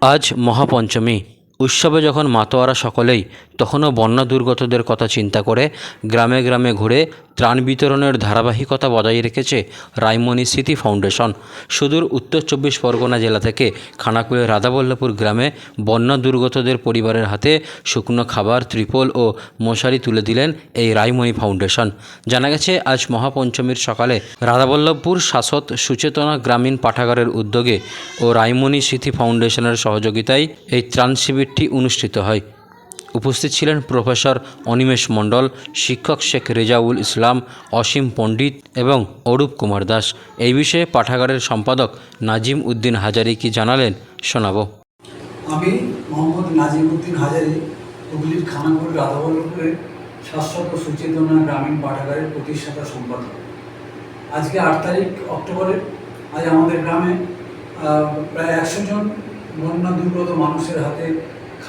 আজ মহাপঞ্চমী। উৎসবে যখন মাতোয়ারা সকলেই, তখনও বন্যা দুর্গতদের কথা চিন্তা করে গ্রামে গ্রামে ঘুরে ত্রাণ বিতরণের ধারাবাহিকতা বজায় রেখেছে রায়মণি স্মৃতি ফাউন্ডেশন। সুদূর উত্তর চব্বিশ পরগনা জেলা থেকে খানাকুলের রাধাবল্লভপুর গ্রামে বন্যা দুর্গতদের পরিবারের হাতে শুকনো খাবার, ত্রিপল ও মশারি তুলে দিলেন এই রায়মণি ফাউন্ডেশন। জানা গেছে, আজ মহাপঞ্চমীর সকালে রাধাবল্লভপুর শাসত সুচেতনা গ্রামীণ পাঠাগারের উদ্যোগে ও রায়মণি স্মৃতি ফাউন্ডেশনের সহযোগিতায় এই ত্রাণ শিবিরটি অনুষ্ঠিত হয়। উপস্থিত ছিলেন প্রফেসর অনিমেষ মণ্ডল, শিক্ষক শেখ রেজাউল ইসলাম, অসীম পণ্ডিত এবং অরূপ কুমার দাস। এই বিষয়ে পাঠাগারের সম্পাদক নাজিম উদ্দিন হাজারি কি জানালেন, শোনাবো। আমি মোহাম্মদ নাজিমউদ্দিন হাজারি, হুগলির খানাপুর রাধাবল্লভপুরের শাশ্বত সুচেতনা গ্রামীণ পাঠাগারের প্রতিষ্ঠাতা সম্পাদক। আজকে আট তারিখ অক্টোবরের আজ আমাদের গ্রামে প্রায় একশো জন বন্যা দুর্গত মানুষের হাতে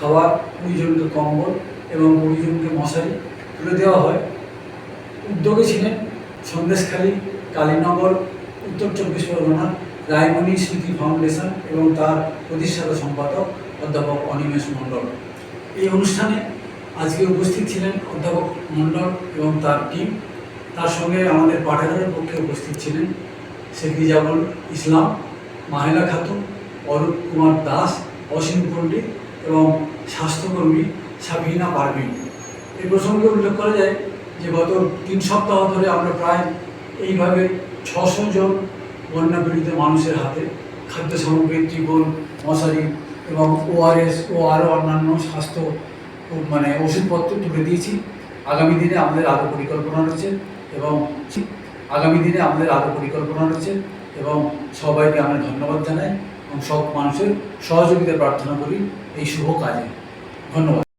খাবার কুড়ি জনকে কম্বল এবং কুড়ি জনকে মশারি তুলে দেওয়া হয়। উদ্যোগে ছিলেন সন্দেশখালী, কালীনগর, উত্তর চব্বিশ পরগনা, রায়মণি স্মৃতি ফাউন্ডেশন এবং তার প্রতিষ্ঠাতা সম্পাদক অধ্যাপক অনিমেষ মণ্ডল। এই অনুষ্ঠানে আজকে উপস্থিত ছিলেন অধ্যাপক মণ্ডল এবং তার টিম। তার সঙ্গে আমাদের পাঠাগারের পক্ষে উপস্থিত ছিলেন শেখ রিজাবুল ইসলাম, মাহেলা খাতুন, অরূপ কুমার দাস, অসীম পণ্ডিত এবং স্বাস্থ্যকর্মী সাবিনা পারভিন। এই প্রসঙ্গে উল্লেখ করা যায় যে গত তিন সপ্তাহ ধরে আমরা প্রায় এইভাবে ছশো জন বন্যা পীড়িত মানুষের হাতে খাদ্য সামগ্রী, ত্রিপল, মশারি এবং ওআরএস ও আরও অন্যান্য স্বাস্থ্য মানে ওষুধপত্র তুলে দিয়েছি। আগামী দিনে আমাদের আরও পরিকল্পনা রয়েছে এবং আগামী দিনে আমাদের আরও পরিকল্পনা রয়েছে এবং সবাইকে আমরা ধন্যবাদ জানাই। এবং সব মানুষের সহযোগিতা প্রার্থনা করি এই শুভ কাজে। ধন্যবাদ।